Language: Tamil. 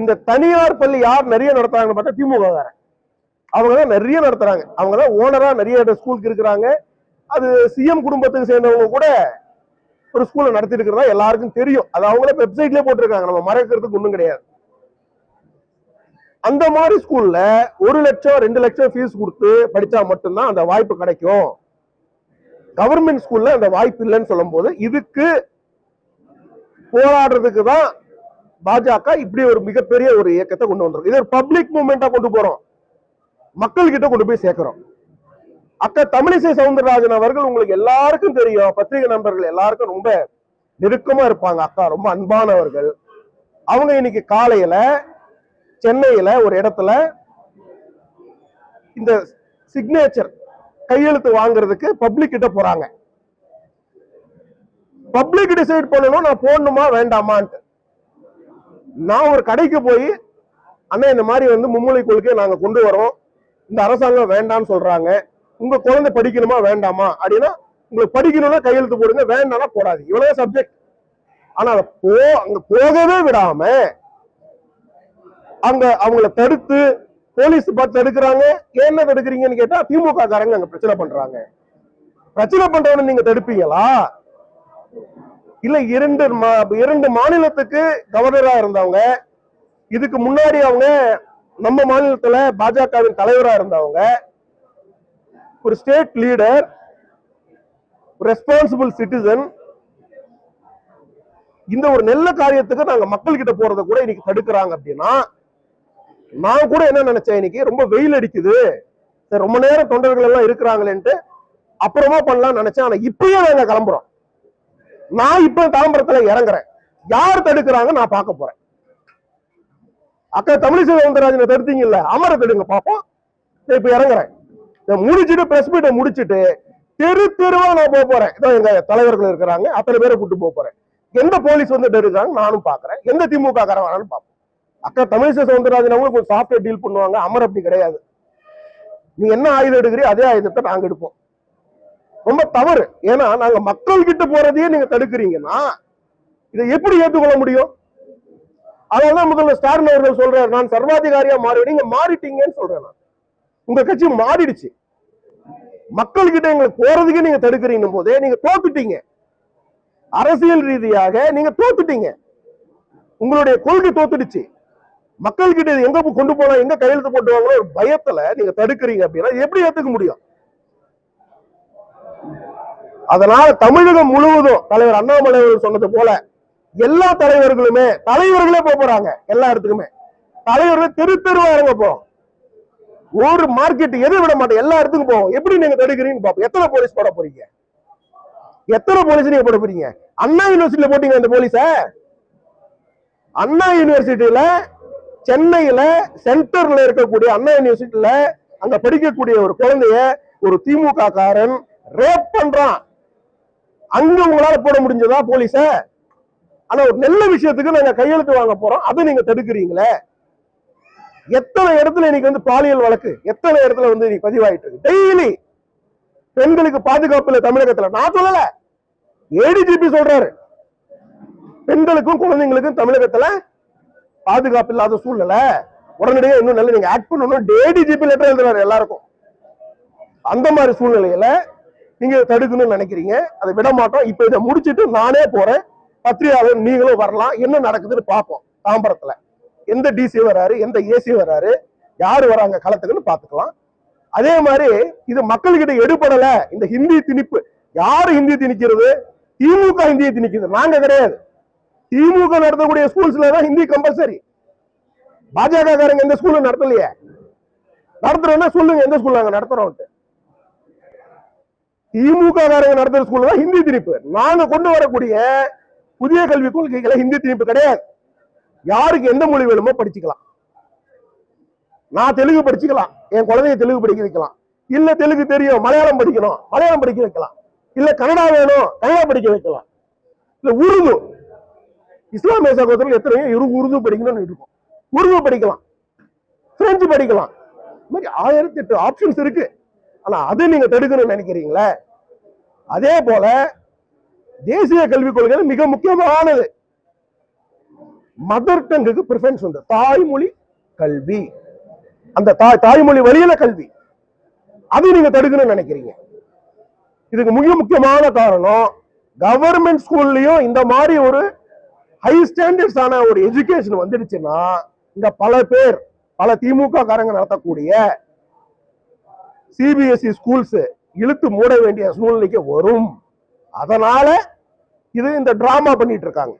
இந்த தனியார் பள்ளி யார் நிறைய நடத்துறாங்கன்னு பார்த்தா திமுக அவங்க தான் நிறைய நடத்துறாங்க. அவங்க தான் ஓனரா நிறைய ஸ்கூலுக்கு இருக்கிறாங்க. அது சிஎம் குடும்பத்துக்கு சேர்ந்தவங்க கூட ஒரு ஸ்கூல்ல நடத்திட்டு இருக்கிறதா எல்லாருக்கும் தெரியும். அது அவங்களே வெப்சைட்லயே போட்டிருக்காங்க. நம்ம மறைக்கிறதுக்கு ஒன்றும் கிடையாது. அந்த மாதிரி ஸ்கூல்ல ஒரு லட்சம் ரெண்டு லட்சம் ஃபீஸ் கொடுத்து படிச்சா மட்டும்தான் அந்த வாய்ப்பு கிடைக்கும். கவர்மெண்ட் ஸ்கூல்ல அந்த வாய்ப்பு இல்லைன்னு சொல்லும்போது இதுக்கு போராடுறதுக்கு தான் பாஜக இப்படி ஒரு மிகப்பெரிய ஒரு இயக்கத்தை கொண்டு வந்துடும் இது ஒரு பப்ளிக் மூவ்மெண்டா கொண்டு போறோம். மக்கள் கிட்ட கொண்டு போய் சேர்க்கிறோம். அக்கா தமிழிசை சவுந்தரராஜன் அவர்கள் உங்களுக்கு எல்லாருக்கும் தெரியும். பத்திரிகை நண்பர்கள் எல்லாருக்கும் ரொம்ப நெருக்கமா இருப்பாங்க. அக்கா ரொம்ப அன்பானவர்கள். அவங்க இன்னைக்கு காலையில சென்னையில ஒரு இடத்துல இந்த சிக்னேச்சர் கையெழுத்து வாங்குறதுக்கு பப்ளிக் கிட்ட போறாங்க. பப்ளிக் டிசைட் பண்ணணும் நான் போடணுமா வேண்டாமான்ட்டு. நான் ஒரு கடைக்கு போய் அண்ணா இந்த மாதிரி வந்து மும்மொழி கொள்கையை நாங்கள் கொண்டு வரோம். இந்த அரசாங்கம் வேண்டாம்னு சொல்றாங்க. உங்க குழந்தை படிக்கணுமா வேண்டாமா? அப்படின்னா உங்களுக்கு படிக்கணும்னா கையெழுத்து போடுங்க வேண்டாம்னா போடாது. இவ்வளவு சப்ஜெக்ட் ஆனா அதை போ அங்க போகவே விடாம அங்க அவங்கள தடுத்து போலீஸ் பார்த்து தடுக்கிறாங்க. என்ன தடுக்கிறீங்கன்னு கேட்டா திமுக காரங்க அங்க பிரச்சனை பண்றாங்க. பிரச்சனை பண்றவன நீங்க தடுப்பீங்களா? இல்ல இரண்டு மா- இரண்டு மாநிலத்துக்கு கவர்னரா இருந்தவங்க இதுக்கு முன்னாடி அவங்க நம்ம மாநிலத்துல பாஜகவின் தலைவரா இருந்தவங்க ஒரு ஸ்டேட் லீடர் ரெஸ்பான்சிபிள் சிட்டிசன் இந்த ஒரு நல்ல காரியத்துக்கு நாங்க மக்கள் கிட்ட போறத கூட இன்னைக்கு தடுக்கிறாங்க அப்படின்னா நான் கூட என்ன நினைச்சேன் இன்னைக்கு? ரொம்ப வெயில் அடிக்குது. ரொம்ப நேரம் தொண்டர்கள் எல்லாம் இருக்கிறாங்களேன்ட்டு அப்புறமா பண்ணலாம்னு நினைச்சேன். ஆனா இப்பயே நாங்க கிளம்புறோம். நான் இப்ப தாம்பரத்துல இறங்குறேன். யார் தடுக்கிறாங்க? நான் பார்க்க போறேன். அக்கா தமிழிசை சவுந்தரராஜனை தடுத்தீங்கல்ல அமர தடுங்க பாப்போம் இப்ப இறங்குறேன். முடிச்சிட்டு பிரஸ் மீட்டை முடிச்சிட்டு தெரு தெருவா நான் போக போறேன். இதோ எங்க தலைவர்கள் இருக்கிறாங்க அத்தனை பேரை கூட்டு போக போறேன். எந்த போலீஸ் வந்து தடுக்கிறாங்க? நானும் பாக்குறேன் எந்த திமுக காரன் பார்ப்போம். அக்கா தமிழிசை சவுந்தரராஜன் அவங்க கொஞ்சம் சாஃப்ட்வேர் டீல் பண்ணுவாங்க. அமர் அப்படி கிடையாது. நீ என்ன ஆயுதம் எடுக்கிறீ அதே ஆயுதத்தை நாங்க எடுப்போம். ரொம்ப தவறு. ஏன்னா நாங்க மக்கள் கிட்ட போறதையே நீங்க தடுக்கிறீங்கன்னா இதை எப்படி ஏற்றுக்கொள்ள முடியும்? அதனாலதான் முதல்ல ஸ்டாலின் அவர்கள் சொல்றாரு நான் சர்வாதிகாரியா மாறி நீங்க மாறிட்டீங்கன்னு சொல்றேன் நான். உங்க கட்சி மாறிடுச்சு. மக்கள் கிட்ட எங்களுக்கு போறதுக்கே நீங்க தடுக்கிறீங்க போதே நீங்க தோத்துட்டீங்க. அரசியல் ரீதியாக நீங்க தோத்துட்டீங்க. உங்களுடைய கொள்கை தோத்துடுச்சு. மக்கள் கிட்ட எங்க கொண்டு போனா எங்க கையெழுத்து போட்டுவாங்களோ ஒரு பயத்துல நீங்க தடுக்கிறீங்க அப்படின்னா எப்படி ஏத்துக்க முடியும்? அதனால தமிழகம் முழுவதும் தலைவர் அண்ணாமலை அவர்கள் சொன்னது போல எல்லா தலைவர்களுமே தலைவர்களே போக போறாங்க எல்லா இடத்துக்குமே. தலைவர்கள் தெரு தெருவா இறங்க போறோம். ஒரு மார்க்கெட் எதுவும் விட மாட்டோம் எல்லா இடத்துக்கும் போவோம். எப்படி நீங்க தடுக்கிறீங்கன்னு பாப்போம். எத்தனை போலீஸ் போட போறீங்க? எத்தனை போலீஸ் நீங்க போட போறீங்க? அண்ணா யூனிவர்சிட்டியில போட்டீங்க அந்த போலீஸ அண்ணா யூனிவர்சிட்டியில சென்னையில சென்டர்ல இருக்கக்கூடிய அண்ணா யூனிவர்சிட்டியில அங்க படிக்கக்கூடிய ஒரு குழந்தைய ஒரு திமுக காரன் ரேப் பண்றான். அங்க உங்களால போட முடிஞ்சதா போலீஸ? ஆனா ஒரு நல்ல விஷயத்துக்கு நாங்க கையெழுத்து வாங்க போறோம். அதை நீங்க தடுக்கிறீங்களே? எத்தனை இடத்துல இன்னைக்கு வந்து பாலியல் வழக்கு? எத்தனை இடத்துல வந்து இன்னைக்கு பதிவாயிட்டு இருக்கு? டெய்லி பெண்களுக்கு பாதுகாப்பு இல்ல தமிழகத்துல. நான் சொல்லல. ஏடிஜிபி சொல்றாரு. பெண்களுக்கும் குழந்தைங்களுக்கும் தமிழகத்துல பாதுகாப்பு இல்லாத சூழ்நிலை. உடனடியாக இன்னும் நல்ல நீங்க ஆக்ட் பண்ணணும். டேடிஜிபி லெட்டர் எழுதுறாரு எல்லாருக்கும். அந்த மாதிரி சூழ்நிலையில நீங்க தடுக்கணும்னு நினைக்கிறீங்க. அதை விட மாட்டோம். இப்ப இதை முடிச்சிட்டு நானே போறேன். பத்திரிகையாளர் நீங்களும் வரலாம். என்ன நடக்குதுன்னு பார்ப்போம். தாம்பரத்துல. எந்த டிசி வராரு? எந்த ஏசி வராரு? யாரு வராங்க களத்துக்குன்னு பாத்துக்கலாம் அதே மாதிரி இது மக்கள்கிட்ட எடுபடல. இந்த ஹிந்தி திணிப்பு. யாரு ஹிந்தி திணிக்கிறது? திமுக ஹிந்தியை திணிக்குது. நாங்க கிடையாது. திமுக நடத்தக்கூடிய ஸ்கூல்ஸ்ல தான் ஹிந்தி கம்பல்சரி பாஜக காரங்க எந்த ஸ்கூலும் நடத்தலையே. நடத்துறோம்னா சொல்லுங்க. எந்த ஸ்கூல் நாங்க நடத்துறோம்ட்டு திமுக காரங்க நடத்துற ஸ்கூல்ல தான் ஹிந்தி திணிப்பு. நாங்க கொண்டு வரக்கூடிய புதிய கல்விக் கொள்கைகளை ஹிந்தி திணிப்பு கிடையாது. யாருக்கு எந்த மொழி வேணுமோ படிச்சுக்கலாம். நான் தெலுங்கு படிச்சுக்கலாம். என் குழந்தைய தெலுங்கு படிக்க வைக்கலாம். இல்ல தெலுங்கு தெரியும் மலையாளம் படிக்கணும். மலையாளம் படிக்க வைக்கலாம். இல்ல கன்னடா வேணும் கன்னடா படிக்க வைக்கலாம். இல்ல உருது. இஸ்லாமிய சகோதரர்கள் எத்தனையோ இரு உருது படிக்கணும்னு இருக்கும். உருது படிக்கலாம். பிரெஞ்சு படிக்கலாம். இந்த மாதிரி ஆயிரத்தி எட்டு ஆப்ஷன்ஸ் இருக்கு. ஆனா அதை நீங்க தடுக்கணும்னு நினைக்கிறீங்களே? அதே போல தேசிய கல்விக் கொள்கை மிக முக்கியமானது மதர் டங்குக்கு ப்ரிஃபரன்ஸ் உண்டு. தாய்மொழி கல்வி. அந்த தாய் தாய்மொழி வழியில கல்வி. அதை நீங்க தடுக்கணும்னு நினைக்கிறீங்க. இதுக்கு மிக முக்கியமான காரணம் கவர்மெண்ட் ஸ்கூல்லையும் இந்த மாதிரி ஒரு ஹை ஸ்டாண்டர்ட்ஸ் ஆன ஒரு எஜுகேஷன் வந்துடுச்சுன்னா இங்க பல பேர் பல திமுக காரங்க நடத்தக்கூடிய சிபிஎஸ்இ ஸ்கூல்ஸ் இழுத்து மூட வேண்டிய சூழ்நிலைக்கு வரும். அதனால இது இந்த டிராமா பண்ணிட்டு இருக்காங்க.